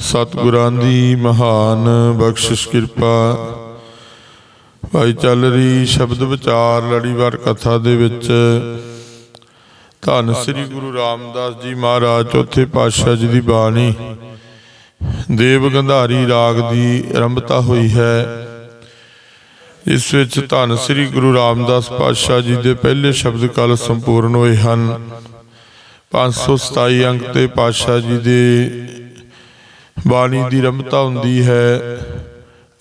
ਸਤਿਗੁਰਾਂ ਦੀ ਮਹਾਨ ਬਖਸ਼ਿਸ਼ ਕਿਰਪਾ। ਭਾਈ ਚੱਲ ਰਹੀ ਸ਼ਬਦ ਵਿਚਾਰ ਲੜੀਵਾਰ ਕਥਾ ਦੇ ਵਿੱਚ। ਧੰਨ ਸ੍ਰੀ ਗੁਰੂ ਰਾਮਦਾਸ ਜੀ ਮਹਾਰਾਜ, ਚੌਥੇ ਪਾਤਸ਼ਾਹ ਜੀ ਦੀ ਬਾਣੀ। ਦੇਵ ਗੰਧਾਰੀ ਰਾਗ ਦੀ ਆਰੰਭਤਾ ਹੋਈ ਹੈ। ਇਸ ਵਿੱਚ ਧੰਨ ਸ੍ਰੀ ਗੁਰੂ ਰਾਮਦਾਸ ਪਾਤਸ਼ਾਹ ਜੀ ਦੇ ਪਹਿਲੇ ਸ਼ਬਦ ਕਾਲ ਸੰਪੂਰਨ ਹੋਏ ਹਨ। 527 ਅੰਕ ਤੇ ਪਾਤਸ਼ਾਹ ਜੀ ਦੇ ਬਾਣੀ ਦੀ ਰਮਤਾ ਹੁੰਦੀ ਹੈ।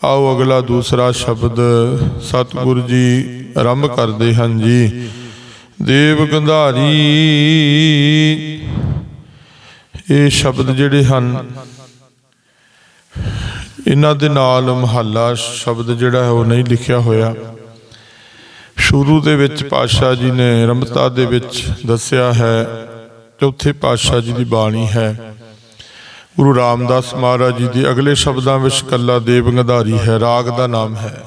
ਆਓ ਅਗਲਾ ਦੂਸਰਾ ਸ਼ਬਦ, ਸਤਿਗੁਰੂ ਜੀ ਆਰੰਭ ਕਰਦੇ ਹਨ ਜੀ। ਦੇਵ ਗੰਧਾਰੀ, ਇਹ ਸ਼ਬਦ ਜਿਹੜੇ ਹਨ, ਇਹਨਾਂ ਦੇ ਨਾਲ ਮਹੱਲਾ ਸ਼ਬਦ ਜਿਹੜਾ ਹੈ ਉਹ ਨਹੀਂ ਲਿਖਿਆ ਹੋਇਆ। ਸ਼ੁਰੂ ਦੇ ਵਿੱਚ ਪਾਤਸ਼ਾਹ ਜੀ ਨੇ ਰਮਤਾ ਦੇ ਵਿੱਚ ਦੱਸਿਆ ਹੈ, ਚੌਥੇ ਪਾਤਸ਼ਾਹ ਜੀ ਦੀ ਬਾਣੀ ਹੈ। ਗੁਰੂ ਰਾਮਦਾਸ ਮਹਾਰਾਜ ਜੀ ਦੇ ਅਗਲੇ ਸ਼ਬਦਾਂ ਵਿੱਚ ਕੱਲਾ ਦੇਵ ਗੰਧਾਰੀ ਹੈ, ਰਾਗ ਦਾ ਨਾਮ ਹੈ।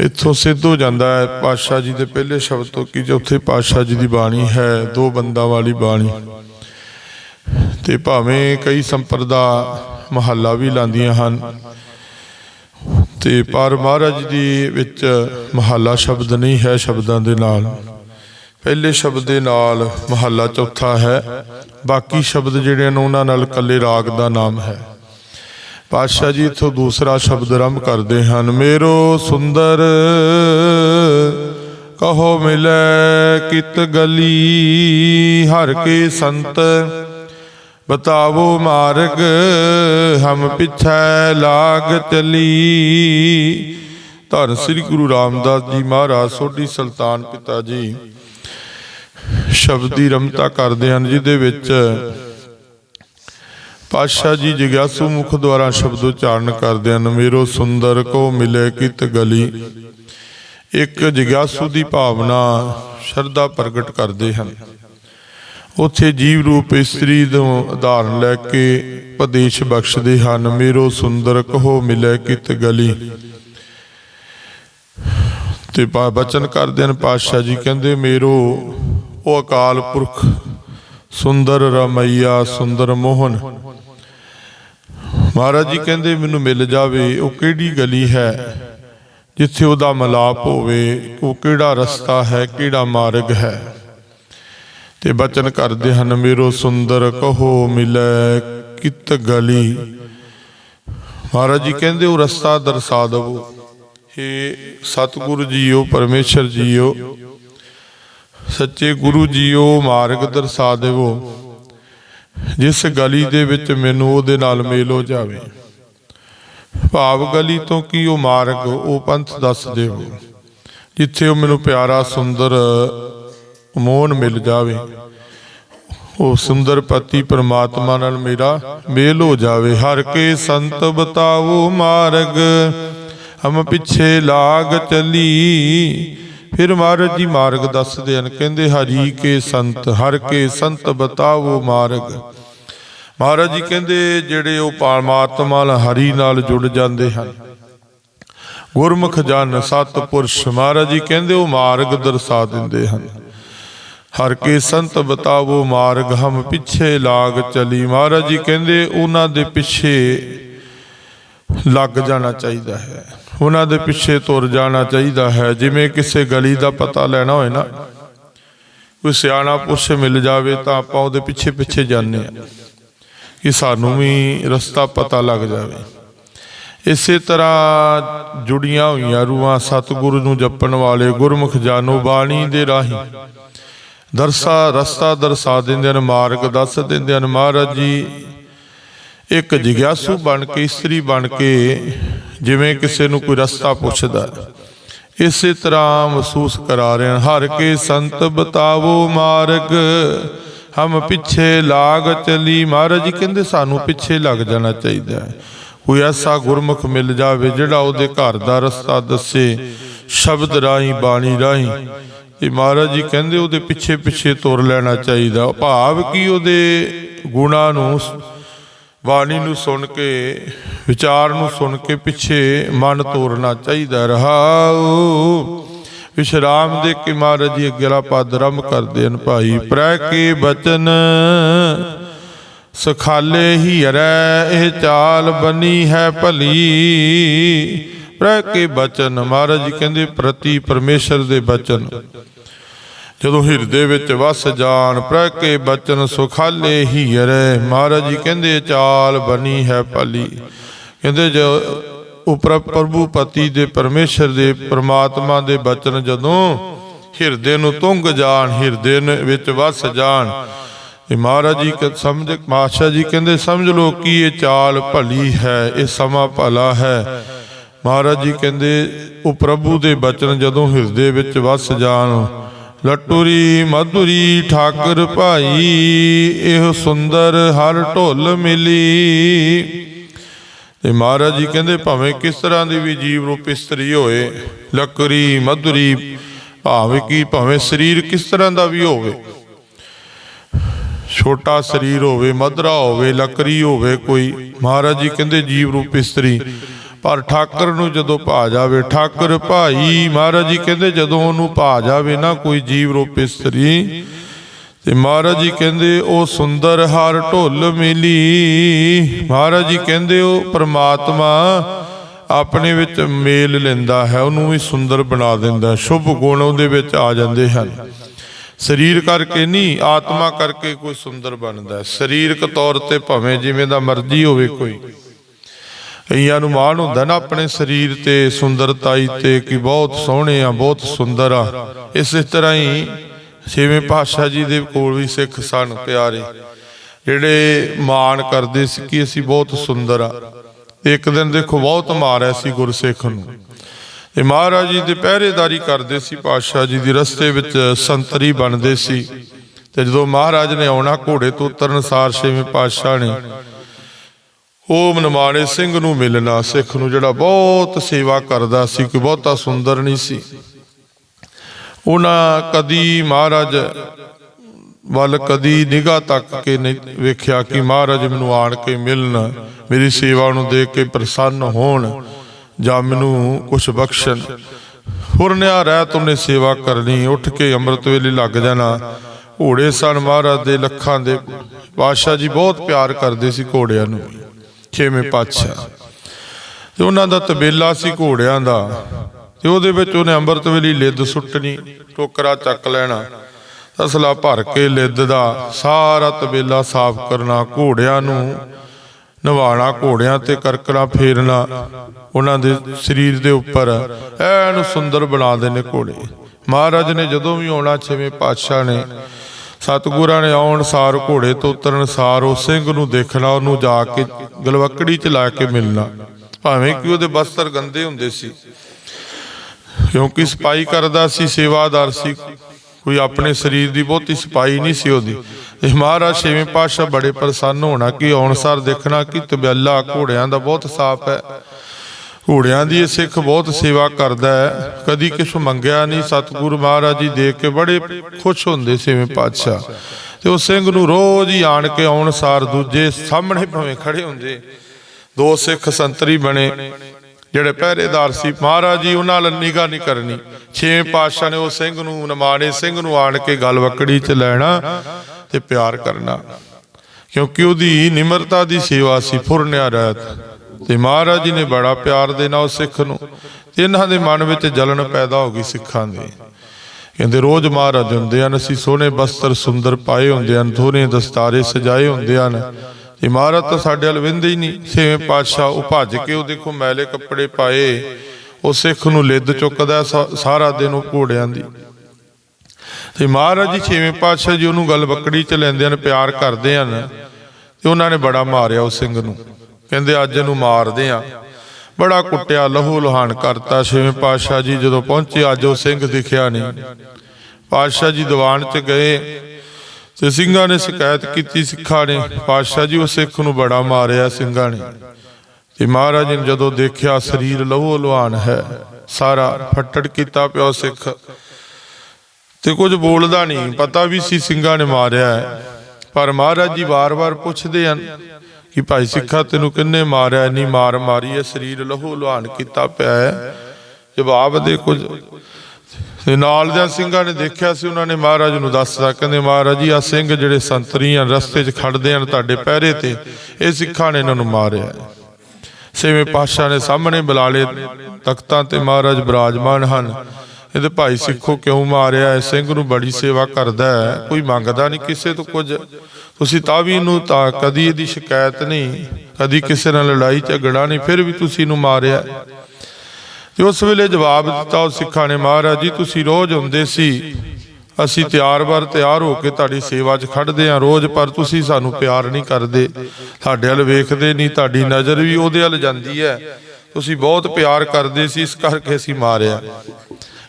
ਇੱਥੋਂ ਸਿੱਧ ਹੋ ਜਾਂਦਾ ਹੈ, ਪਾਤਸ਼ਾਹ ਜੀ ਦੇ ਪਹਿਲੇ ਸ਼ਬਦ ਤੋਂ ਕਿ ਚੌਥੇ ਪਾਤਸ਼ਾਹ ਜੀ ਦੀ ਬਾਣੀ ਹੈ, ਦੋ ਬੰਦਾਂ ਵਾਲੀ ਬਾਣੀ। ਤੇ ਭਾਵੇਂ ਕਈ ਸੰਪਰਦਾ ਮਹੱਲਾ ਵੀ ਲਾਂਦੀਆਂ ਹਨ, ਤੇ ਪਰ ਮਹਾਰਾਜ ਦੀ ਵਿੱਚ ਮਹੱਲਾ ਸ਼ਬਦ ਨਹੀਂ ਹੈ ਸ਼ਬਦਾਂ ਦੇ ਨਾਲ। ਪਹਿਲੇ ਸ਼ਬਦ ਦੇ ਨਾਲ ਮਹੱਲਾ ਚੌਥਾ ਹੈ। ਬਾਕੀ ਸ਼ਬਦ ਜਿਹੜੇ ਨੇ ਉਹਨਾਂ ਨਾਲ ਕੱਲੇ ਰਾਗ ਦਾ ਨਾਮ ਹੈ। ਪਾਤਸ਼ਾਹ ਜੀ ਇਥੋਂ ਦੂਸਰਾ ਸ਼ਬਦ ਆਰੰਭ ਕਰਦੇ ਹਨ, ਮੇਰੋ ਸੁੰਦਰ, ਕਹੋ ਮਿਲੈ ਕਿਤ ਗਲੀ, ਹਰ ਕੇ ਸੰਤ, ਬਤਾਵੋ ਮਾਰਗ, ਹਮ ਪਿਛੈ ਲਾਗ ਚਲੀ। ਧੰਨ ਸ੍ਰੀ ਗੁਰੂ ਰਾਮਦਾਸ ਜੀ ਮਹਾਰਾਜ, ਸੋਢੀ ਸੁਲਤਾਨ ਪਿਤਾ ਜੀ। ਸ਼ਬਦੀ ਰਮਤਾ ਕਰਦੇ ਹਨ ਜਿਹਦੇ ਵਿੱਚ ਪਾਤਸ਼ਾਹ ਜੀ ਜਗਿਆਸੂ ਮੁਖ ਦੁਆਰਾ ਸ਼ਬਦ ਉਚਾਰਨ ਕਰਦੇ ਹਨ, ਮੇਰੋ ਸੁੰਦਰ ਕੋ ਮਿਲੇ ਕਿਤ ਗਲੀ। ਇੱਕ ਜਿਗਿਆਸੂ ਦੀ ਭਾਵਨਾ ਸ਼ਰਧਾ ਪ੍ਰਗਟ ਕਰਦੇ ਹਨ। ਉਥੇ ਜੀਵ ਰੂਪ ਇਸਤਰੀ ਤੋਂ ਉਦਾਹਰਨ ਲੈ ਕੇ ਉਪਦੇਸ਼ ਬਖਸ਼ਦੇ ਹਨ, ਮੇਰੋ ਸੁੰਦਰ ਕਹੋ ਮਿਲੇ ਕਿਤ ਗਲੀ। ਤੇ ਬਚਨ ਕਰਦੇ ਹਨ, ਪਾਤਸ਼ਾਹ ਜੀ ਕਹਿੰਦੇ, ਮੇਰੋ ਉਹ ਅਕਾਲ ਪੁਰਖ, ਸੁੰਦਰ ਰਮਈਆ, ਸੁੰਦਰ ਮੋਹਨ। ਮਹਾਰਾਜ ਜੀ ਕਹਿੰਦੇ, ਮੈਨੂੰ ਮਿਲ ਜਾਵੇ, ਉਹ ਕਿਹੜੀ ਗਲੀ ਹੈ ਜਿੱਥੇ ਉਹਦਾ ਮਲਾਪ ਹੋਵੇ, ਉਹ ਕਿਹੜਾ ਰਸਤਾ ਹੈ, ਕਿਹੜਾ ਮਾਰਗ ਹੈ? ਤੇ ਬਚਨ ਕਰਦੇ ਹਨ, ਮੇਰੋ ਸੁੰਦਰ ਕਹੋ, ਮਿਲੈ ਕਿਤ ਗਲੀ? ਮਹਾਰਾਜ ਜੀ ਕਹਿੰਦੇ, ਉਹ ਰਸਤਾ ਦਰਸਾ ਦਵੋ। ਹੇ ਸਤਿਗੁਰੂ ਜੀਓ, ਪਰਮੇਸ਼ਰ ਜੀਓ ਸੱਚੇ ਗੁਰੂ ਜੀਓ ਮਾਰਗ ਦਰਸਾ ਦੇਵੋ ਜਿਸ ਗਲੀ ਦੇ ਵਿੱਚ ਮੈਨੂੰ ਉਹਦੇ ਨਾਲ ਮੇਲ ਹੋ ਜਾਵੇ। ਭਾਵ ਗਲੀ ਤੋਂ ਕੀ ਉਹ ਮਾਰਗ ਉਹ ਪੰਥ ਦੱਸ ਦੇਵੋ। ਜਿੱਥੇ ਉਹ ਮੈਨੂੰ ਪਿਆਰਾ, ਸੁੰਦਰ ਮੋਹਨ ਮਿਲ ਜਾਵੇ। ਉਹ ਸੁੰਦਰ ਪਤੀ ਪ੍ਰਮਾਤਮਾ ਨਾਲ ਮੇਰਾ ਮੇਲ ਹੋ ਜਾਵੇ। ਹਰ ਕੇ ਸੰਤ ਬਤਾਓ ਮਾਰਗ, ਹਮ ਪਿੱਛੇ ਲਾਗ ਚਲੀ। ਫਿਰ ਮਹਾਰਾਜ ਜੀ ਮਾਰਗ ਦੱਸਦੇ ਹਨ, ਕਹਿੰਦੇ, ਹਰੀ ਕੇ ਸੰਤ, ਹਰ ਕੇ ਸੰਤ ਬਤਾਵੋ ਮਾਰਗ। ਮਹਾਰਾਜ ਜੀ ਕਹਿੰਦੇ, ਜਿਹੜੇ ਉਹ ਪਰਮਾਤਮਾ ਨਾਲ ਹਰੀ ਨਾਲ ਜੁੜ ਜਾਂਦੇ ਹਨ। ਗੁਰਮੁਖ ਜਨ ਸਤਪੁਰਸ਼ ਮਹਾਰਾਜ ਜੀ ਕਹਿੰਦੇ, ਉਹ ਮਾਰਗ ਦਰਸਾ ਦਿੰਦੇ ਹਨ। ਹਰ ਕੇ ਸੰਤ ਬਤਾਵੋ ਮਾਰਗ, ਹਮ ਪਿੱਛੇ ਲਾਗ ਚਲੀ। ਮਹਾਰਾਜ ਜੀ ਕਹਿੰਦੇ, ਉਹਨਾਂ ਦੇ ਪਿੱਛੇ ਲੱਗ ਜਾਣਾ ਚਾਹੀਦਾ ਹੈ। ਉਹਨਾਂ ਦੇ ਪਿੱਛੇ ਤੁਰ ਜਾਣਾ ਚਾਹੀਦਾ ਹੈ। ਜਿਵੇਂ ਕਿਸੇ ਗਲੀ ਦਾ ਪਤਾ ਲੈਣਾ ਹੋਏ ਨਾ, ਕੋਈ ਸਿਆਣਾ ਪੁਰਸ਼ ਮਿਲ ਜਾਵੇ ਤਾਂ ਆਪਾਂ ਉਹਦੇ ਪਿੱਛੇ ਪਿੱਛੇ ਜਾਂਦੇ ਆ ਕਿ ਸਾਨੂੰ ਵੀ ਰਸਤਾ ਪਤਾ ਲੱਗ ਜਾਵੇ। ਇਸੇ ਤਰ੍ਹਾਂ ਜੁੜੀਆਂ ਹੋਈਆਂ ਰੂਹਾਂ ਸਤਿਗੁਰੂ ਨੂੰ ਜਪਣ ਵਾਲੇ ਗੁਰਮੁਖ ਜਾਨੋ ਬਾਣੀ ਦੇ ਰਾਹੀਂ ਦਰਸਾ, ਰਸਤਾ ਦਰਸਾ ਦਿੰਦੇ ਹਨ, ਮਾਰਗ ਦੱਸ ਦਿੰਦੇ ਹਨ। ਮਹਾਰਾਜ ਜੀ ਇੱਕ ਜਿਗਿਆਸੂ ਬਣ ਕੇ, ਇਸਤਰੀ ਬਣ ਕੇ ਜਿਵੇਂ ਕਿਸੇ ਨੂੰ ਕੋਈ ਰਸਤਾ ਪੁੱਛਦਾ ਇਸੇ ਤਰ੍ਹਾਂ ਮਹਿਸੂਸ ਕਰਾ ਰਹੇ ਹਨ, ਹਰ ਕੇ ਸੰਤ ਬਤਾਵੋ ਮਾਰਗ, ਹਮ ਪਿੱਛੇ ਲਾਗ ਚਲੀ। ਮਹਾਰਾਜ ਜੀ ਕਹਿੰਦੇ ਸਾਨੂੰ ਪਿੱਛੇ ਲੱਗ ਜਾਣਾ ਚਾਹੀਦਾ ਹੈ। ਕੋਈ ਐਸਾ ਗੁਰਮੁਖ ਮਿਲ ਜਾਵੇ ਜਿਹੜਾ ਉਹਦੇ ਘਰ ਦਾ ਰਸਤਾ ਦੱਸੇ, ਸ਼ਬਦ ਰਾਹੀਂ, ਬਾਣੀ ਰਾਹੀਂ। ਤੇ ਮਹਾਰਾਜ ਜੀ ਕਹਿੰਦੇ ਉਹਦੇ ਪਿੱਛੇ ਪਿੱਛੇ ਤੁਰ ਲੈਣਾ ਚਾਹੀਦਾ। ਭਾਵ ਕੀ ਉਹਦੇ ਗੁਣਾ ਨੂੰ ਬਾਣੀ ਨੂੰ ਸੁਣ ਕੇ, ਵਿਚਾਰ ਨੂੰ ਸੁਣ ਕੇ ਪਿੱਛੇ ਮਨ ਤੋਰਨਾ ਚਾਹੀਦਾ ਰਹਾਉ। ਵਿਸ਼ਰਾਮ ਦੇ ਕੇ ਮਹਾਰਾਜ ਜੀ ਅਗਲਾ ਪਦ ਰਮ ਕਰਦੇ ਹਨ ਭਾਈ ਪ੍ਰੈ ਕੇ ਬਚਨ, ਸਖਾਲੇ ਹੀ ਰੈ ਇਹ ਚਾਲ ਬਣੀ ਹੈ ਭਲੀ। ਪ੍ਰੈ ਕੇ ਬਚਨ, ਮਹਾਰਾਜ ਜੀ ਕਹਿੰਦੇ ਪ੍ਰਤੀ ਪਰਮੇਸ਼ਰ ਦੇ ਬਚਨ। ਜਦੋਂ ਹਿਰਦੇ ਵਿੱਚ ਵਸ ਜਾਣ ਪ੍ਰੈ ਕੇ ਬਚਨ ਸੁਖਾਲੇ ਹੀ ਹਰੈ ਮਹਾਰਾਜ ਜੀ ਕਹਿੰਦੇ, ਚਾਲ ਬਣੀ ਹੈ ਭਲੀ ਕਹਿੰਦੇ, ਜੋ ਉਪਰ ਪ੍ਰਭੂ ਪਤੀ ਦੇ ਪਰਮੇਸ਼ਰ ਦੇ, ਪ੍ਰਮਾਤਮਾ ਦੇ ਬਚਨ ਜਦੋਂ ਹਿਰਦੇ ਨੂੰ ਤੁੰਗ ਜਾਣ, ਹਿਰਦੇ ਨੂੰ ਵਿੱਚ ਵਸ ਜਾਣ, ਇਹ ਮਹਾਰਾਜ ਜੀ ਕ ਸਮਝ, ਮਾਸ਼ਾ ਜੀ ਕਹਿੰਦੇ, ਸਮਝ ਲੋ ਕਿ ਇਹ ਚਾਲ ਭਲੀ ਹੈ, ਇਹ ਸਮਾਂ ਭਲਾ ਹੈ। ਮਹਾਰਾਜ ਜੀ ਕਹਿੰਦੇ ਉਹ ਪ੍ਰਭੂ ਦੇ ਬਚਨ ਜਦੋਂ ਹਿਰਦੇ ਵਿੱਚ ਵਸ ਜਾਣ ਲਟੂਰੀ ਮਧੁਰੀ ਠਾਕਰ ਭਾਈ, ਇਹ ਸੁੰਦਰ ਹਰ ਢੋਲ ਮਿਲੀ। ਤੇ ਮਹਾਰਾਜ ਜੀ ਕਹਿੰਦੇ, ਭਾਵੇਂ ਕਿਸ ਤਰ੍ਹਾਂ ਦੀ ਵੀ ਜੀਵ ਰੂਪ ਇਸਤਰੀ ਹੋਏ, ਲੱਕਰੀ ਮਧੁਰੀ, ਭਾਵੇਂ ਕੀ, ਭਾਵੇਂ ਸਰੀਰ ਕਿਸ ਤਰ੍ਹਾਂ ਦਾ ਵੀ ਹੋਵੇ, ਛੋਟਾ ਸਰੀਰ ਹੋਵੇ, ਮਧਰਾ ਹੋਵੇ, ਲੱਕਰੀ ਹੋਵੇ ਕੋਈ, ਮਹਾਰਾਜ ਜੀ ਕਹਿੰਦੇ ਜੀਵ ਰੂਪ ਇਸਤਰੀ ਪਰ ਠਾਕਰ ਨੂੰ ਜਦੋਂ ਭਾ ਜਾਵੇ, ਠਾਕਰ ਭਾਈ ਮਹਾਰਾਜ ਜੀ ਕਹਿੰਦੇ ਜਦੋਂ ਉਹਨੂੰ ਭਾ ਜਾਵੇ ਨਾ, ਕੋਈ ਜੀਵ ਰੂਪ ਇਸਤਰੀ ਤੇ ਮਹਾਰਾਜ ਜੀ ਕਹਿੰਦੇ, ਉਹ ਸੁੰਦਰ ਹਰ ਢੁੱਲ ਮਿਲੀ। ਮਹਾਰਾਜ ਜੀ ਕਹਿੰਦੇ, ਉਹ ਪ੍ਰਮਾਤਮਾ ਆਪਣੇ ਵਿੱਚ ਮੇਲ ਲੈਂਦਾ ਹੈ, ਉਹਨੂੰ ਵੀ ਸੁੰਦਰ ਬਣਾ ਦਿੰਦਾ ਸ਼ੁਭ ਗੁਣ ਉਹਦੇ ਵਿੱਚ ਆ ਜਾਂਦੇ ਹਨ। ਸਰੀਰ ਕਰਕੇ ਨਹੀਂ, ਆਤਮਾ ਕਰਕੇ ਕੋਈ ਸੁੰਦਰ ਬਣਦਾ ਸਰੀਰਕ ਤੌਰ ਤੇ ਭਾਵੇਂ ਜਿਵੇਂ ਦਾ ਮਰਜ਼ੀ ਹੋਵੇ ਕੋਈ। ਕਈਆਂ ਨੂੰ ਮਾਣ ਹੁੰਦਾ ਨਾ ਆਪਣੇ ਸਰੀਰ ਤੇ, ਸੁੰਦਰਤਾਈ ਤੇ ਕਿ ਬਹੁਤ ਸੋਹਣੇ ਆ, ਬਹੁਤ ਸੁੰਦਰ ਆ। ਇਸੇ ਤਰ੍ਹਾਂ ਹੀ ਛੇਵੇਂ ਪਾਤਸ਼ਾਹ ਜੀ ਦੇ ਕੋਲ ਵੀ ਸਿੱਖ ਸਨ ਪਿਆਰੇ, ਜਿਹੜੇ ਮਾਣ ਕਰਦੇ ਸੀ ਕਿ ਅਸੀਂ ਬਹੁਤ ਸੁੰਦਰ ਆ। ਇੱਕ ਦਿਨ ਦੇਖੋ ਬਹੁਤ ਮਾਰਿਆ ਸੀ ਗੁਰਸਿੱਖ ਨੂੰ। ਤੇ ਮਹਾਰਾਜ ਜੀ ਦੀ ਪਹਿਰੇਦਾਰੀ ਕਰਦੇ ਸੀ, ਪਾਤਸ਼ਾਹ ਜੀ ਦੀ ਰਸਤੇ ਵਿੱਚ ਸੰਤਰੀ ਬਣਦੇ ਸੀ। ਤੇ ਜਦੋਂ ਮਹਾਰਾਜ ਨੇ ਆਉਣਾ ਘੋੜੇ ਤੋਂ ਉਤਰਨ ਸਾਰ ਛੇਵੇਂ ਪਾਤਸ਼ਾਹ ਨੇ ਉਹ ਮਨਮਾਣੇ ਸਿੰਘ ਨੂੰ ਮਿਲਣਾ, ਸਿੱਖ ਨੂੰ ਜਿਹੜਾ ਬਹੁਤ ਸੇਵਾ ਕਰਦਾ ਸੀ, ਕੋਈ ਬਹੁਤਾ ਸੁੰਦਰ ਨਹੀਂ ਸੀ। ਉਹਨਾਂ ਕਦੀ ਮਹਾਰਾਜ ਵੱਲ ਕਦੀ ਨਿਗਾਹ ਤੱਕ ਕੇ ਨਹੀਂ ਵੇਖਿਆ ਕਿ ਮਹਾਰਾਜ ਮੈਨੂੰ ਆਣ ਕੇ ਮਿਲਣ, ਮੇਰੀ ਸੇਵਾ ਨੂੰ ਦੇਖ ਕੇ ਪ੍ਰਸੰਨ ਹੋਣ, ਜਾਂ ਮੈਨੂੰ ਕੁਝ ਬਖਸ਼ਣ। ਹੁਰਨਿਆ ਰਹਿਤ ਉਹਨੇ ਸੇਵਾ ਕਰਨੀ, ਉੱਠ ਕੇ ਅੰਮ੍ਰਿਤ ਵੇਲੇ ਲੱਗ ਜਾਣਾ। ਘੋੜੇ ਸਨ ਮਹਾਰਾਜ ਦੇ ਲੱਖਾਂ ਦੇ। ਪਾਤਸ਼ਾਹ ਜੀ ਬਹੁਤ ਪਿਆਰ ਕਰਦੇ ਸੀ ਘੋੜਿਆਂ ਨੂੰ। ਛੇਵੇਂ ਪਾਤਸ਼ਾਹ। ਤੇ ਉਹਨਾਂ ਦਾ ਤਬੇਲਾ ਸੀ ਘੋੜਿਆਂ ਦਾ। ਤੇ ਉਹਦੇ ਵਿੱਚ ਉਹਨੇ ਅੰਮ੍ਰਿਤ ਵੇਲੀ ਲਿੱਦ ਸੁੱਟਣੀ, ਟੋਕਰਾ ਚੱਕ ਲੈਣਾ। ਅਸਲਾ ਭਰ ਕੇ ਲਿੱਦ ਦਾ ਸਾਰਾ ਤਬੇਲਾ ਸਾਫ਼ ਕਰਨਾ, ਘੋੜਿਆਂ ਨੂੰ ਨਵਾਣਾ, ਘੋੜਿਆਂ ਤੇ ਕਰਕਰਾ ਫੇਰਨਾ। ਉਹਨਾਂ ਦੇ ਸਰੀਰ ਦੇ ਉੱਪਰ ਐਨ ਸੁੰਦਰ ਬਣਾ ਦੇਣੇ ਘੋੜੇ। ਮਹਾਰਾਜ ਨੇ ਜਦੋਂ ਵੀ ਆਉਣਾ, ਛੇਵੇਂ ਪਾਤਸ਼ਾਹ ਨੇ ਸਤਿਗੁਰਾਂ ਨੇ ਆਉਣ ਸਾਰ ਘੋੜੇ ਤੋਂ ਉਤਰਨ ਸਾਰ ਉਹ ਸਿੰਘ ਨੂੰ ਦੇਖਣਾ, ਉਹਨੂੰ ਜਾ ਕੇ ਗਲਵਕੜੀ ਚ ਲਾ ਕੇ ਮਿਲਣਾ। ਭਾਵੇਂ ਕਿ ਉਹਦੇ ਬਸਤਰ ਗੰਦੇ ਹੁੰਦੇ ਸੀ। ਕਿਉਂਕਿ ਸਪਾਈ ਕਰਦਾ ਸੀ, ਸੇਵਾਦਾਰ ਸੀ। ਕੋਈ ਆਪਣੇ ਸਰੀਰ ਦੀ ਬਹੁਤੀ ਸਪਾਈ ਨਹੀਂ ਸੀ ਉਹਦੀ। ਇਹ ਮਹਾਰਾਜ ਛੇਵੇਂ ਪਾਤਸ਼ਾਹ ਬੜੇ ਪ੍ਰਸੰਨ ਹੋਣਾ ਕਿ ਆਉਣਸਾਰ ਦੇਖਣਾ ਕਿ ਤਬੇਲਾ ਘੋੜਿਆਂ ਦਾ ਬਹੁਤ ਸਾਫ਼ ਹੈ। ਘੋੜਿਆਂ ਦੀ ਇਹ ਸਿੱਖ ਬਹੁਤ ਸੇਵਾ ਕਰਦਾ ਹੈ। ਕਦੀ ਕਿਛ ਮੰਗਿਆ ਨਹੀਂ। ਸਤਿਗੁਰੂ ਮਹਾਰਾਜ ਜੀ ਦੇਖ ਕੇ ਬੜੇ ਖੁਸ਼ ਹੁੰਦੇ ਛੇਵੇਂ ਪਾਤਸ਼ਾਹ। ਤੇ ਉਹ ਸਿੰਘ ਨੂੰ ਰੋਜ਼ ਹੀ ਆਣ ਕੇ ਆਉਣਸਾਰ ਦੂਜੇ ਸਾਹਮਣੇ ਭਾਵੇਂ ਖੜੇ ਹੁੰਦੇ। ਦੋ ਸਿੱਖ ਸੰਤਰੀ ਬਣੇ। ਜਿਹੜੇ ਪਹਿਰੇਦਾਰ ਸੀ। ਮਹਾਰਾਜ ਜੀ ਉਹਨਾਂ ਨਾਲ ਨਿਗਾਹ ਨਹੀਂ ਕਰਨੀ। ਛੇਵੇਂ ਪਾਤਸ਼ਾਹ ਨੇ ਉਹ ਸਿੰਘ ਨੂੰ, ਨਮਾਣੇ ਸਿੰਘ ਨੂੰ ਆਣ ਕੇ ਗੱਲ ਵਕੜੀ 'ਚ ਲੈਣਾ ਤੇ ਪਿਆਰ ਕਰਨਾ। ਕਿਉਂਕਿ ਉਹਦੀ ਨਿਮਰਤਾ ਦੀ ਸੇਵਾ ਸੀ। ਫੁਰਨਿਆ ਰਹਿਤ। ਤੇ ਮਹਾਰਾਜ ਜੀ ਨੇ ਬੜਾ ਪਿਆਰ ਦੇ ਨਾਲ ਸਿੱਖ ਨੂੰ। ਤੇ ਇਹਨਾਂ ਦੇ ਮਨ ਵਿੱਚ ਜਲਨ ਪੈਦਾ ਹੋ ਗਈ ਸਿੱਖਾਂ ਦੀ। ਕਹਿੰਦੇ, ਰੋਜ਼ ਮਹਾਰਾਜ ਹੁੰਦੇ ਹਨ, ਅਸੀਂ ਸੋਹਣੇ ਬਸਤਰ ਸੁੰਦਰ ਪਾਏ ਹੁੰਦੇ ਹਨ ਥੋੜੇ ਦਸਤਾਰੇ ਸਜਾਏ ਹੁੰਦੇ ਹਨ। ਤੇ ਮਹਾਰਾਜ ਤਾਂ ਸਾਡੇ ਵੱਲ ਵਿੰਦੇ ਹੀ ਨਹੀਂ। ਛੇਵੇਂ ਪਾਤਸ਼ਾਹ ਉਹ ਭੱਜ ਕੇ ਉਹ ਦੇਖੋ ਮੈਲੇ ਕੱਪੜੇ ਪਾਏ। ਉਹ ਸਿੱਖ ਨੂੰ ਲਿੱਦ ਚੁੱਕਦਾ, ਸਾ- ਸਾਰਾ ਦਿਨ ਉਹ ਘੋੜਿਆਂ ਦੀ। ਤੇ ਮਹਾਰਾਜ ਜੀ ਛੇਵੇਂ ਪਾਤਸ਼ਾਹ ਜੀ ਉਹਨੂੰ ਗੱਲ ਬੱਕੜੀ ਚ ਲੈਂਦੇ ਹਨ, ਪਿਆਰ ਕਰਦੇ ਹਨ। ਤੇ ਉਹਨਾਂ ਨੇ ਬੜਾ ਮਾਰਿਆ ਉਸ ਸਿੰਘ ਨੂੰ। ਕਹਿੰਦੇ, ਅੱਜ ਇਹਨੂੰ ਮਾਰਦੇ ਆ। ਬੜਾ ਕੁੱਟਿਆ, ਲਹੂ ਲੁਹਾਨ ਕਰਤਾ। ਛੇਵੇਂ ਪਾਤਸ਼ਾਹ ਜੀ ਜਦੋਂ ਪਹੁੰਚੇ, ਅੱਜ ਉਹ ਸਿੰਘ ਦਿਖਿਆ ਨਹੀਂ। ਪਾਤਸ਼ਾਹ ਜੀ ਦੀਵਾਨ ਚ ਗਏ ਤੇ ਸਿੰਘਾਂ ਨੇ ਸ਼ਿਕਾਇਤ ਕੀਤੀ, ਸਿੱਖਾਂ ਨੇ। ਪਾਤਸ਼ਾਹ ਜੀ, ਉਹ ਸਿੱਖ ਨੂੰ ਬੜਾ ਮਾਰਿਆ ਸਿੰਘਾਂ ਨੇ। ਤੇ ਮਹਾਰਾਜ ਨੇ ਜਦੋਂ ਦੇਖਿਆ, ਸਰੀਰ ਲਹੂ ਲੁਹਾਨ ਹੈ, ਸਾਰਾ ਫੱਟੜ ਕੀਤਾ ਪਿਆ ਸਿੱਖ। ਤੇ ਕੁਝ ਬੋਲਦਾ ਨਹੀਂ, ਪਤਾ ਵੀ ਸੀ ਸਿੰਘਾਂ ਨੇ ਮਾਰਿਆ ਹੈ। ਪਰ ਮਹਾਰਾਜ ਜੀ ਵਾਰ-ਵਾਰ ਪੁੱਛਦੇ ਹਨ ਕਿ ਭਾਈ ਸਿੱਖਾ ਤੈਨੂੰ ਕਿੰਨੇ ਮਾਰਿਆ ਨਹੀਂ ਮਾਰ ਮਾਰੀ ਹੈ ਸਰੀਰ ਲਹੂ ਲੁਹਾਨ ਕੀਤਾ ਪਿਆ ਹੈ। ਜਵਾਬ ਦੇ ਕੁਝ ਤੇ ਨਾਲ ਦੇ ਸਿੰਘਾਂ ਨੇ ਦੇਖਿਆ ਸੀ ਉਹਨਾਂ ਨੇ ਮਹਾਰਾਜ ਨੂੰ ਦੱਸਦਾ ਕਹਿੰਦੇ ਮਹਾਰਾਜ ਜੀ ਆ ਸਿੰਘ ਜਿਹੜੇ ਸੰਤਰੀਆਂ ਰਸਤੇ 'ਚ ਖੜਦੇ ਹਨ ਤੁਹਾਡੇ ਪਹਿਰੇ ਤੇ ਇਹ ਸਿੱਖਾਂ ਨੇ ਇਹਨਾਂ ਨੂੰ ਮਾਰਿਆ। ਛੇਵੇਂ ਪਾਤਸ਼ਾਹ ਨੇ ਸਾਹਮਣੇ ਬੁਲਾ ਲਏ ਤਖਤਾਂ ਤੇ ਮਹਾਰਾਜ ਬਿਰਾਜਮਾਨ ਹਨ। ਇਹਦੇ ਭਾਈ ਸਿੱਖੋ ਕਿਉਂ ਮਾਰਿਆ? ਹੈ ਸਿੰਘ ਨੂੰ ਬੜੀ ਸੇਵਾ ਕਰਦਾ ਹੈ। ਕੋਈ ਮੰਗਦਾ ਨਹੀਂ ਕਿਸੇ ਤੋਂ ਕੁਝ। ਤੁਸੀਂ ਤਾਂ ਵੀ ਇਹਨੂੰ ਤਾਂ ਕਦੀ ਇਹਦੀ ਸ਼ਿਕਾਇਤ ਨਹੀਂ, ਕਦੀ ਕਿਸੇ ਨਾਲ ਲੜਾਈ, ਝਗੜਾ ਨਹੀਂ, ਫਿਰ ਵੀ ਤੁਸੀਂ ਇਹਨੂੰ ਮਾਰਿਆ। ਤੇ ਉਸ ਵੇਲੇ ਜਵਾਬ ਦਿੱਤਾ ਉਹ ਸਿੱਖਾਂ ਨੇ, ਮਹਾਰਾਜ ਜੀ, ਤੁਸੀਂ ਰੋਜ਼ ਹੁੰਦੇ ਸੀ। ਅਸੀਂ ਤਿਆਰ ਵਾਰ ਤਿਆਰ ਹੋ ਕੇ ਤੁਹਾਡੀ ਸੇਵਾ 'ਚ ਖੜਦੇ ਆਂ ਰੋਜ਼, ਪਰ ਤੁਸੀਂ ਸਾਨੂੰ ਪਿਆਰ ਨਹੀਂ ਕਰਦੇ। ਸਾਡੇ ਵੱਲ ਵੇਖਦੇ ਨਹੀਂ, ਤੁਹਾਡੀ ਨਜ਼ਰ ਵੀ ਉਹਦੇ ਵੱਲ ਜਾਂਦੀ ਹੈ। ਤੁਸੀਂ ਬਹੁਤ ਪਿਆਰ ਕਰਦੇ ਸੀ, ਇਸ ਕਰਕੇ ਅਸੀਂ ਮਾਰਿਆ।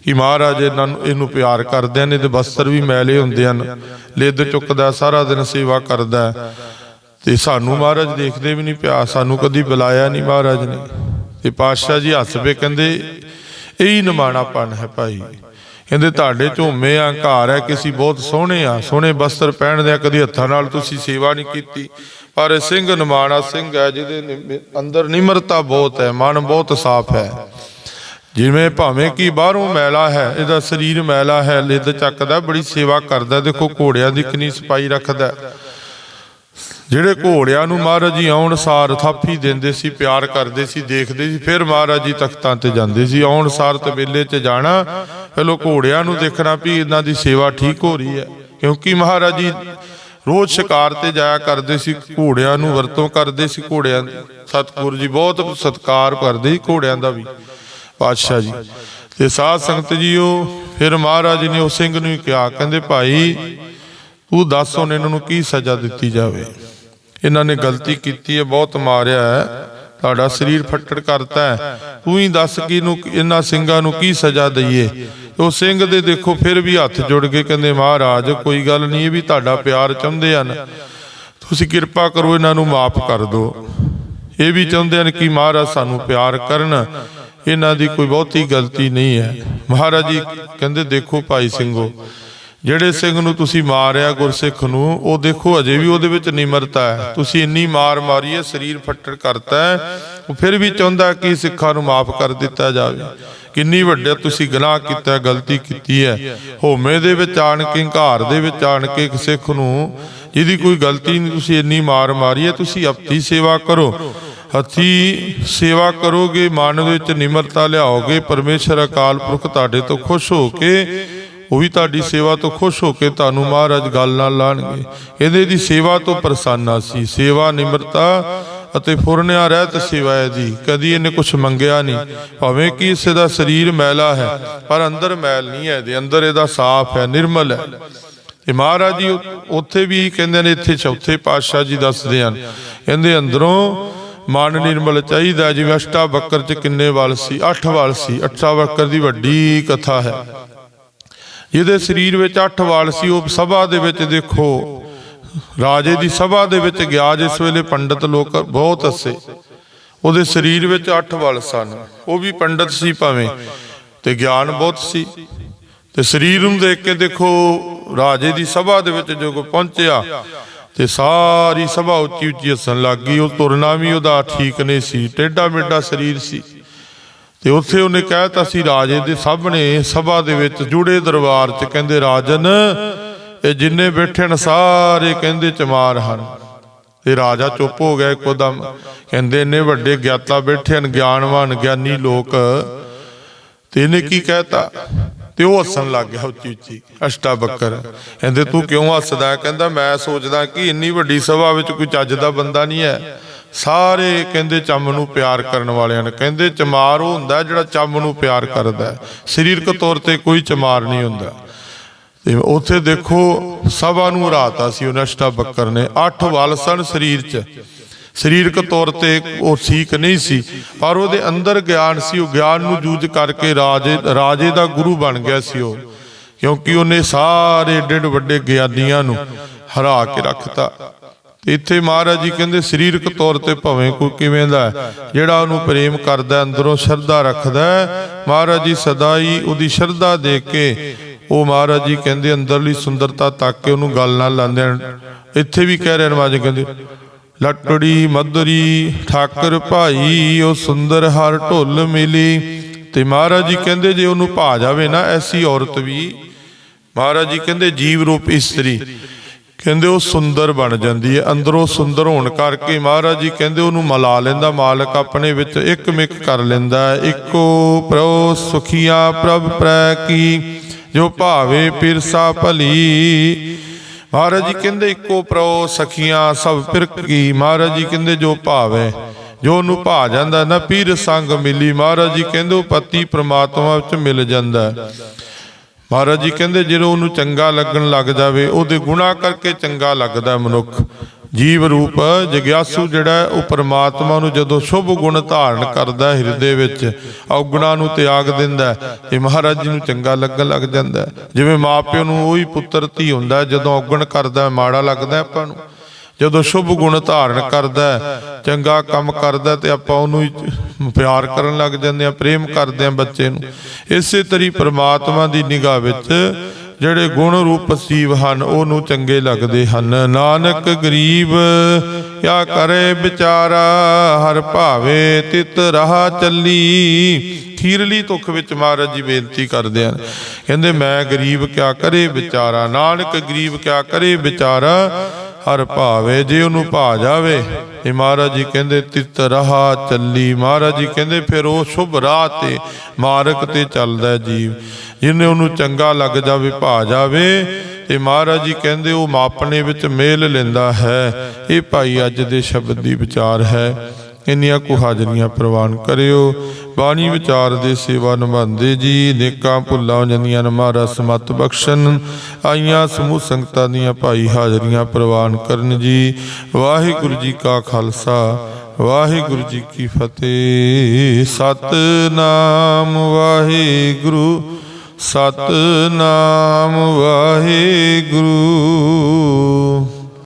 ਕਿ ਮਹਾਰਾਜ ਇਹਨਾਂ ਨੂੰ ਇਹਨੂੰ ਪਿਆਰ ਕਰਦੇ ਨੇ ਤੇ ਬਸਤਰ ਵੀ ਮੈਲੇ ਹੁੰਦੇ ਹਨ। ਲਿੱਦ ਚੁੱਕਦਾ, ਸਾਰਾ ਦਿਨ ਸੇਵਾ ਕਰਦਾ ਹੈ। ਤੇ ਸਾਨੂੰ ਮਹਾਰਾਜ ਦੇਖਦੇ ਵੀ ਨਹੀਂ ਪਿਆ, ਸਾਨੂੰ ਕਦੀ ਬੁਲਾਇਆ ਨਹੀਂ ਮਹਾਰਾਜ ਨੇ। ਤੇ ਪਾਤਸ਼ਾਹ ਜੀ ਹੱਸ ਪਏ, ਕਹਿੰਦੇ, ਇਹੀ ਨਿਮਾਣਾਪਨ ਹੈ ਭਾਈ। ਕਹਿੰਦੇ, ਤੁਹਾਡੇ ਝੂਮੇ ਆ, ਘਰ ਹੈ ਅਸੀਂ ਬਹੁਤ ਸੋਹਣੇ ਆ, ਸੋਹਣੇ ਬਸਤਰ ਪਹਿਨਦੇ ਆ ਕਦੀ ਹੱਥਾਂ ਨਾਲ ਤੁਸੀਂ ਸੇਵਾ ਨਹੀਂ ਕੀਤੀ। ਪਰ ਇਹ ਸਿੰਘ ਨਿਮਾਣਾ ਸਿੰਘ ਹੈ, ਜਿਹਦੇ ਨਿ- ਅੰਦਰ ਨਿਮਰਤਾ ਬਹੁਤ ਹੈ, ਮਨ ਬਹੁਤ ਸਾਫ਼ ਹੈ। ਜਿਵੇਂ ਭਾਵੇਂ ਕਿ ਬਾਹਰੋਂ ਮੈਲਾ ਹੈ, ਇਹਦਾ ਸਰੀਰ ਮੈਲਾ ਹੈ, ਲਿੱਦ ਚੱਕਦਾ, ਬੜੀ ਸੇਵਾ ਕਰਦਾ, ਦੇਖੋ ਘੋੜਿਆਂ ਦੀ ਕਿੰਨੀ ਸਫ਼ਾਈ ਰੱਖਦਾ। ਜਿਹੜੇ ਘੋੜਿਆਂ ਨੂੰ ਮਹਾਰਾਜ ਜੀ ਆਉਣ ਸਾਰ ਥਾਪੀ ਦਿੰਦੇ ਸੀ, ਪਿਆਰ ਕਰਦੇ ਸੀ, ਦੇਖਦੇ ਸੀ, ਫਿਰ ਮਹਾਰਾਜ ਜੀ ਤਖਤਾਂ ਤੇ ਜਾਂਦੇ ਸੀ, ਆਉਣ ਸਾਰ ਤਬੇਲੇ 'ਚ ਜਾਣਾ, ਪਹਿਲੋਂ ਘੋੜਿਆਂ ਨੂੰ ਦੇਖਣਾ ਵੀ ਇਹਨਾਂ ਦੀ ਸੇਵਾ ਠੀਕ ਹੋ ਰਹੀ ਹੈ। ਕਿਉਂਕਿ ਮਹਾਰਾਜ ਜੀ ਰੋਜ਼ ਸ਼ਿਕਾਰ ਤੇ ਜਾਇਆ ਕਰਦੇ ਸੀ, ਘੋੜਿਆਂ ਨੂੰ ਵਰਤੋਂ ਕਰਦੇ ਸੀ, ਘੋੜਿਆਂ, ਸਤਿਗੁਰੂ ਜੀ ਬਹੁਤ ਸਤਿਕਾਰ ਕਰਦੇ ਸੀ, ਘੋੜਿਆਂ ਦਾ ਵੀ। ਪਾਤਸ਼ਾਹ ਜੀ। ਤੇ ਸਾਧ ਸੰਗਤ ਜੀਓ, ਫਿਰ ਮਹਾਰਾਜ ਨੇ ਉਹ ਸਿੰਘ ਨੂੰ ਕਿਹਾ, ਕਹਿੰਦੇ, ਭਾਈ, ਤੂੰ ਦੱਸ ਹੁਣ ਇਹਨਾਂ ਨੂੰ ਕੀ ਸਜ਼ਾ ਦਿੱਤੀ ਜਾਵੇ? ਇਹਨਾਂ ਨੇ ਗਲਤੀ ਕੀਤੀ ਹੈ, ਬਹੁਤ ਮਾਰਿਆ ਹੈ। ਤੁਹਾਡਾ ਸਰੀਰ ਫੱਟੜ ਕਰਤਾ ਹੈ। ਤੂੰ ਹੀ ਦੱਸ ਕਿ ਇਹਨੂੰ, ਇਹਨਾਂ ਸਿੰਘਾਂ ਨੂੰ ਕੀ ਸਜ਼ਾ ਦਈਏ? ਉਹ ਸਿੰਘ ਦੇ ਦੇਖੋ, ਫਿਰ ਵੀ ਹੱਥ ਜੁੜ ਕੇ ਕਹਿੰਦੇ, ਮਹਾਰਾਜ, ਕੋਈ ਗੱਲ ਨਹੀਂ, ਇਹ ਵੀ ਤੁਹਾਡਾ ਪਿਆਰ ਚਾਹੁੰਦੇ ਹਨ। ਤੁਸੀਂ ਕਿਰਪਾ ਕਰੋ, ਇਹਨਾਂ ਨੂੰ ਮਾਫ ਕਰ ਦਿਓ। ਇਹ ਵੀ ਚਾਹੁੰਦੇ ਹਨ ਕਿ ਮਹਾਰਾਜ ਸਾਨੂੰ ਪਿਆਰ ਕਰਨ। ਇਹਨਾਂ ਦੀ ਕੋਈ ਬਹੁਤੀ ਗਲਤੀ ਨਹੀਂ ਹੈ। ਮਹਾਰਾਜ ਜੀ ਕਹਿੰਦੇ, ਦੇਖੋ ਭਾਈ ਸਿੰਘੋ, ਜਿਹੜੇ ਸਿੰਘ ਨੂੰ ਤੁਸੀਂ ਮਾਰਿਆ ਗੁਰਸਿੱਖ ਨੂੰ, ਉਹ ਦੇਖੋ ਅਜੇ ਵੀ ਉਹਦੇ ਵਿੱਚ ਨਿਮਰਤਾ ਹੈ। ਤੁਸੀਂ ਇੰਨੀ ਮਾਰ ਮਾਰੀ ਹੈ ਸਰੀਰ ਫੱਟੜ ਕਰਤਾ ਹੈ। ਉਹ ਫਿਰ ਵੀ ਚਾਹੁੰਦਾ ਕਿ ਸਿੱਖਾਂ ਨੂੰ ਮਾਫ ਕਰ ਦਿੱਤਾ ਜਾਵੇ। ਕਿੰਨੀ ਵੱਡਾ ਤੁਸੀਂ ਗੁਨਾਹ ਕੀਤਾ, ਗਲਤੀ ਕੀਤੀ ਹੈ। ਹੋਮੇ ਦੇ ਵਿੱਚ ਆਣ ਕੇ, ਘਰ ਦੇ ਵਿੱਚ ਆਣ ਕੇ ਇੱਕ ਸਿੱਖ ਨੂੰ, ਜਿਹਦੀ ਕੋਈ ਗਲਤੀ ਨਹੀਂ, ਤੁਸੀਂ ਇੰਨੀ ਮਾਰ ਮਾਰੀ ਹੈ ਤੁਸੀਂ ਆਪਣੀ ਸੇਵਾ ਕਰੋ। ਹੱਥੀ ਸੇਵਾ ਕਰੋਗੇ, ਮਨ ਵਿੱਚ ਨਿਮਰਤਾ ਲਿਆਓਗੇ, ਪਰਮੇਸ਼ਰ ਅਕਾਲ ਪੁਰਖ ਤੁਹਾਡੇ ਤੋਂ ਖੁਸ਼ ਹੋ ਕੇ, ਉਹ ਵੀ ਤੁਹਾਡੀ ਸੇਵਾ ਤੋਂ ਖੁਸ਼ ਹੋ ਕੇ ਤੁਹਾਨੂੰ ਮਹਾਰਾਜ ਗੱਲ ਨਾਲ ਲਾਣਗੇ। ਇਹਦੇ ਦੀ ਸੇਵਾ ਤੋਂ ਪ੍ਰਸੰਨ ਸੀ ਸੇਵਾ, ਨਿਮਰਤਾ ਅਤੇ ਫੁਰਨਿਆ ਰਹਿਤ ਸੇਵਾ ਹੈ ਦੀ ਕਦੀ ਇਹਨੇ ਕੁਝ ਮੰਗਿਆ ਨਹੀਂ। ਭਾਵੇਂ ਕਿ ਇਸ ਦਾ ਸਰੀਰ ਮੈਲਾ ਹੈ, ਪਰ ਅੰਦਰ ਮੈਲ ਨਹੀਂ ਹੈ ਇਹਦੇ। ਅੰਦਰ ਇਹਦਾ ਸਾਫ਼ ਹੈ, ਨਿਰਮਲ ਹੈ। ਤੇ ਮਹਾਰਾਜ ਜੀ ਉੱਥੇ ਵੀ ਕਹਿੰਦੇ ਨੇ, ਇੱਥੇ ਚੌਥੇ ਪਾਤਸ਼ਾਹ ਜੀ ਦੱਸਦੇ ਹਨ। ਇਹਦੇ ਅੰਦਰੋਂ ਮਨ ਨਿਰਮਲ ਚਾਹੀਦਾ ਜਿਵੇਂ ਅਸ਼ਟਾ ਬੱਕਰ ਚ ਕਿੰਨੇ ਵਲ ਸੀ? 8 ਵਲ ਸੀ। ਅਸ਼ਟਾ ਬੱਕਰ ਦੀ ਵੱਡੀ ਕਥਾ ਹੈ। ਜਿਹਦੇ ਸਰੀਰ ਵਿੱਚ 8 ਵਾਲ ਸੀ, ਉਹ ਸਭਾ ਦੇ ਵਿੱਚ ਦੇਖੋ। ਰਾਜੇ ਦੀ ਸਭਾ ਦੇ ਵਿੱਚ ਗਿਆ, ਜਿਸ ਵੇਲੇ ਪੰਡਤ ਲੋਕ ਬਹੁਤ ਹੱਸੇ। ਉਹਦੇ ਸਰੀਰ ਵਿੱਚ 8 ਵਾਲ ਸਨ। ਉਹ ਵੀ ਪੰਡਤ ਸੀ ਭਾਵੇਂ। ਤੇ ਗਿਆਨ ਬਹੁਤ ਸੀ। ਤੇ ਸਰੀਰ ਨੂੰ ਦੇਖ ਕੇ ਦੇਖੋ, ਰਾਜੇ ਦੀ ਸਭਾ ਦੇ ਵਿੱਚ ਜੋ ਕੋਈ ਪਹੁੰਚਿਆ ਤੇ ਸਾਰੀ ਸਭਾ ਉੱਚੀ ਉੱਚੀ ਹੱਸਣ ਲੱਗ ਗਈ। ਉਹ ਤੁਰਨਾ ਵੀ ਉਹਦਾ ਠੀਕ ਨਹੀਂ ਸੀ, ਟੇਢਾ ਮੇਢਾ ਸਰੀਰ ਸੀ। ਤੇ ਉੱਥੇ ਉਹਨੇ ਕਹਿਤਾ ਸੀ ਰਾਜੇ ਦੇ ਸਾਹਮਣੇ ਸਭਾ ਦੇ ਵਿੱਚ ਜੁੜੇ ਦਰਬਾਰ 'ਚ ਕਹਿੰਦੇ, ਰਾਜਨ, ਇਹ ਜਿੰਨੇ ਬੈਠੇ ਨੇ ਸਾਰੇ ਕਹਿੰਦੇ ਚਮਾਰ ਹਨ। ਤੇ ਰਾਜਾ ਚੁੱਪ ਹੋ ਗਿਆ ਇੱਕੋਦਮ। ਕਹਿੰਦੇ, ਇੰਨੇ ਵੱਡੇ ਗਿਆਤਾ ਬੈਠੇ ਹਨ, ਗਿਆਨਵਾਨ, ਗਿਆਨੀ ਲੋਕ। ਤੇ ਇਹਨੇ ਕੀ ਕਹਿਤਾ? ਤੇ ਉਹ ਹੱਸਣ ਲੱਗ ਗਿਆ ਉੱਚੀ ਉੱਚੀ। ਅਸ਼ਟਾ ਬੱਕਰ। ਕਹਿੰਦੇ, ਤੂੰ ਕਿਉਂ ਹੱਸਦਾ? ਕਹਿੰਦਾ, ਮੈਂ ਸੋਚਦਾ ਕਿ ਇੰਨੀ ਵੱਡੀ ਸਭਾ ਵਿੱਚ ਕੋਈ ਚੱਜ ਦਾ ਬੰਦਾ ਨਹੀਂ ਹੈ। ਸਾਰੇ ਕਹਿੰਦੇ, ਚੰਮ ਨੂੰ ਪਿਆਰ ਕਰਨ ਵਾਲਿਆਂ ਨੇ। ਕਹਿੰਦੇ, ਚਮਾਰ ਉਹ ਹੁੰਦਾ ਜਿਹੜਾ ਚੰਮ ਨੂੰ ਪਿਆਰ ਕਰਦਾ ਹੈ। ਸਰੀਰਕ ਤੌਰ ਤੇ ਕੋਈ ਚਮਾਰ ਨਹੀਂ ਹੁੰਦਾ। ਤੇ ਉੱਥੇ ਦੇਖੋ, ਸਭਾ ਨੂੰ ਹਰਾਤਾ ਸੀ ਉਹ ਅਸ਼ਟਾ ਬੱਕਰ ਨੇ। ਅੱਠ ਵਲ ਸਨ ਸਰੀਰ 'ਚ। ਸਰੀਰਕ ਤੌਰ ਤੇ ਉਹ ਠੀਕ ਨਹੀਂ ਸੀ, ਪਰ ਉਹਦੇ ਅੰਦਰ ਗਿਆਨ ਸੀ, ਉਹ ਗਿਆਨ ਨੂੰ ਜੂਝ ਕਰਕੇ ਰਾਜੇ ਰਾਜੇ ਦਾ ਗੁਰੂ ਬਣ ਗਿਆ ਸੀ ਉਹ, ਕਿਉਂਕਿ ਉਹਨੇ ਸਾਰੇ ਏਡੇ ਵੱਡੇ ਗਿਆਨੀਆਂ ਨੂੰ ਹਰਾ ਕੇ ਰੱਖਤਾ। ਇੱਥੇ ਮਹਾਰਾਜ ਜੀ ਕਹਿੰਦੇ, ਸਰੀਰਕ ਤੌਰ ਤੇ ਭਵੇਂ ਕੋਈ ਕਿਵੇਂ ਦਾ ਜਿਹੜਾ ਉਹਨੂੰ ਪ੍ਰੇਮ ਕਰਦਾ, ਅੰਦਰੋਂ ਸ਼ਰਧਾ ਰੱਖਦਾ ਮਹਾਰਾਜ ਜੀ ਸਦਾ ਹੀ ਉਹਦੀ ਸ਼ਰਧਾ ਦੇ ਕੇ ਉਹ ਮਹਾਰਾਜ ਜੀ ਕਹਿੰਦੇ, ਅੰਦਰਲੀ ਸੁੰਦਰਤਾ ਤੱਕ ਕੇ ਉਹਨੂੰ ਗੱਲ ਨਾਲ ਲਾਉਂਦੇ ਹਨ। ਇੱਥੇ ਵੀ ਕਹਿ ਰਹੇ ਨੇ ਜੀ ਕਹਿੰਦੇ ਲਟੜੀ ਮਦਰੀ ਠਾਕਰ ਭਾਈ, ਉਹ ਸੁੰਦਰ ਹਰ ਢੁੱਲ ਮਿਲੀ। ਤੇ ਮਹਾਰਾਜ ਜੀ ਕਹਿੰਦੇ, ਜੇ ਉਹਨੂੰ ਭਾ ਜਾਵੇ ਨਾ, ਐਸੀ ਔਰਤ ਵੀ। ਮਹਾਰਾਜ ਜੀ ਕਹਿੰਦੇ, ਜੀਵ ਰੂਪ ਇਸਤਰੀ। ਕਹਿੰਦੇ, ਉਹ ਸੁੰਦਰ ਬਣ ਜਾਂਦੀ ਹੈ, ਅੰਦਰੋਂ ਸੁੰਦਰ ਹੋਣ ਕਰਕੇ ਮਹਾਰਾਜ ਜੀ ਕਹਿੰਦੇ, ਉਹਨੂੰ ਮਲਾ ਲੈਂਦਾ ਮਾਲਕ ਆਪਣੇ ਵਿੱਚ, ਇੱਕ ਮਿਕ ਕਰ ਲੈਂਦਾ ਇੱਕੋ ਪ੍ਰੋ ਸੁਖੀਆ ਪ੍ਰਭ ਪ੍ਰੈ ਕੀ, ਜੋ ਭਾਵੇ ਪਿਰਸਾ ਭਲੀ। ਮਹਾਰਾਜ ਜੀ ਕਹਿੰਦੇ, ਇੱਕੋ ਪ੍ਰੋ ਸਖੀਆਂ, ਸਭ ਫਿਰ ਕੀ ਮਹਾਰਾਜ ਜੀ ਕਹਿੰਦੇ, ਜੋ ਭਾਵੇ, ਜੋ ਉਹਨੂੰ ਭਾ ਜਾਂਦਾ, ਨਾ ਪੀਰ ਸੰਗ ਮਿਲੀ। ਮਹਾਰਾਜ ਜੀ ਕਹਿੰਦੇ, ਉਹ ਪਤੀ ਪ੍ਰਮਾਤਮਾ ਵਿੱਚ ਮਿਲ ਜਾਂਦਾ। ਮਹਾਰਾਜ ਜੀ ਕਹਿੰਦੇ, ਜਦੋਂ ਉਹਨੂੰ ਚੰਗਾ ਲੱਗਣ ਲੱਗ ਜਾਵੇ, ਉਹਦੇ ਗੁਨਾਹ ਕਰਕੇ ਚੰਗਾ ਲੱਗਦਾ ਮਨੁੱਖ। ਜੀਵ ਰੂਪ ਜਗਿਆਸੂ ਜਿਹੜਾ ਉਹ ਪਰਮਾਤਮਾ ਨੂੰ ਜਦੋਂ ਸ਼ੁਭ ਗੁਣ ਧਾਰਨ ਕਰਦਾ ਹਿਰਦੇ ਵਿੱਚ ਔਗੁਣਾਂ ਨੂੰ ਤਿਆਗ ਦਿੰਦਾ ਹੈ, ਇਹ ਮਹਾਰਾਜ ਜੀ ਨੂੰ ਚੰਗਾ ਲੱਗਣ ਲੱਗ ਜਾਂਦਾ ਹੈ। ਜਿਵੇਂ ਮਾਪਿਓ ਨੂੰ ਉਹੀ ਪੁੱਤਰ ਧੀ ਹੁੰਦਾ ਜਦੋਂ ਔਗਣ ਕਰਦਾ ਮਾੜਾ ਲੱਗਦਾ ਆਪਾਂ ਨੂੰ ਜਦੋਂ ਸ਼ੁਭ ਗੁਣ ਧਾਰਨ ਕਰਦਾ ਚੰਗਾ ਕੰਮ ਕਰਦਾ ਹੈ ਤੇ ਆਪਾਂ ਉਹਨੂੰ ਹੀ ਪਿਆਰ ਕਰਨ ਲੱਗ ਜਾਂਦੇ ਆ ਪ੍ਰੇਮ ਕਰਦੇ ਆ ਬੱਚੇ ਨੂੰ ਇਸੇ ਤਰੀ ਪ੍ਰਮਾਤਮਾ ਦੀ ਨਿਗਾਹ ਵਿੱਚ ਜਿਹੜੇ ਗੁਣ ਰੂਪ ਸੀਵ ਹਨ, ਉਹਨੂੰ ਚੰਗੇ ਲੱਗਦੇ ਹਨ। ਨਾਨਕ ਗਰੀਬ, ਕਿਆ ਕਰੇ ਵਿਚਾਰਾ? ਹਰ ਭਾਵੇ ਤਿਤ ਰਹਾ ਚੱਲੀ। ਖੀਰਲੀ ਤੁਖ ਵਿੱਚ ਮਹਾਰਾਜ ਜੀ ਬੇਨਤੀ ਕਰਦੇ ਹਨ। ਕਹਿੰਦੇ, ਮੈਂ ਗਰੀਬ ਕਿਆ ਕਰੇ ਵਿਚਾਰਾ? ਨਾਨਕ ਗਰੀਬ ਕਿਆ ਕਰੇ ਵਿਚਾਰਾ? ਹਰ ਭਾਵੇ ਜੇ ਉਹਨੂੰ ਭਾ ਜਾਵੇ। ਇਹ ਮਹਾਰਾਜ ਜੀ ਕਹਿੰਦੇ, ਤਿਤ ਰਹਾ ਚੱਲੀ। ਮਹਾਰਾਜ ਜੀ ਕਹਿੰਦੇ, ਫਿਰ ਉਹ ਸ਼ੁਭ ਰਾਹ ਤੇ, ਮਾਰਗ ਤੇ ਚੱਲਦਾ ਜੀਵ। ਜਿਹਨੇ ਉਹਨੂੰ ਚੰਗਾ ਲੱਗ ਜਾਵੇ, ਭਾ ਜਾਵੇ, ਤੇ ਮਹਾਰਾਜ ਜੀ ਕਹਿੰਦੇ, ਉਹ ਮਾਪਨੇ ਵਿੱਚ ਮੇਲ ਲੈਂਦਾ ਹੈ। ਇਹ ਭਾਈ ਅੱਜ ਦੇ ਸ਼ਬਦ ਦੀ ਵਿਚਾਰ ਹੈ। ਇੰਨੀਆਂ ਕੁ ਹਾਜ਼ਰੀਆਂ ਪ੍ਰਵਾਨ ਕਰਿਓ। ਬਾਣੀ ਵਿਚਾਰ ਦੇ ਸੇਵਾ ਨਿਭਾਉਂਦੇ ਜੀ, ਨੇਕਾਂ ਭੁੱਲਾਂ ਜੰਦੀਆਂ ਮਹਾਰਾਜ ਸਮਤ ਬਖਸ਼ਣ, ਆਈਆਂ ਸਮੂਹ ਸੰਗਤਾਂ ਦੀਆਂ ਭਾਈ ਹਾਜ਼ਰੀਆਂ ਪ੍ਰਵਾਨ ਕਰਨ ਜੀ। ਵਾਹਿਗੁਰੂ ਜੀ ਕਾ ਖਾਲਸਾ, ਵਾਹਿਗੁਰੂ ਜੀ ਕੀ ਫਤਿਹ। ਸਤਨਾਮ ਵਾਹਿਗੁਰੂ ਸਤਨਾਮ ਵਾਹਿਗੁਰੂ।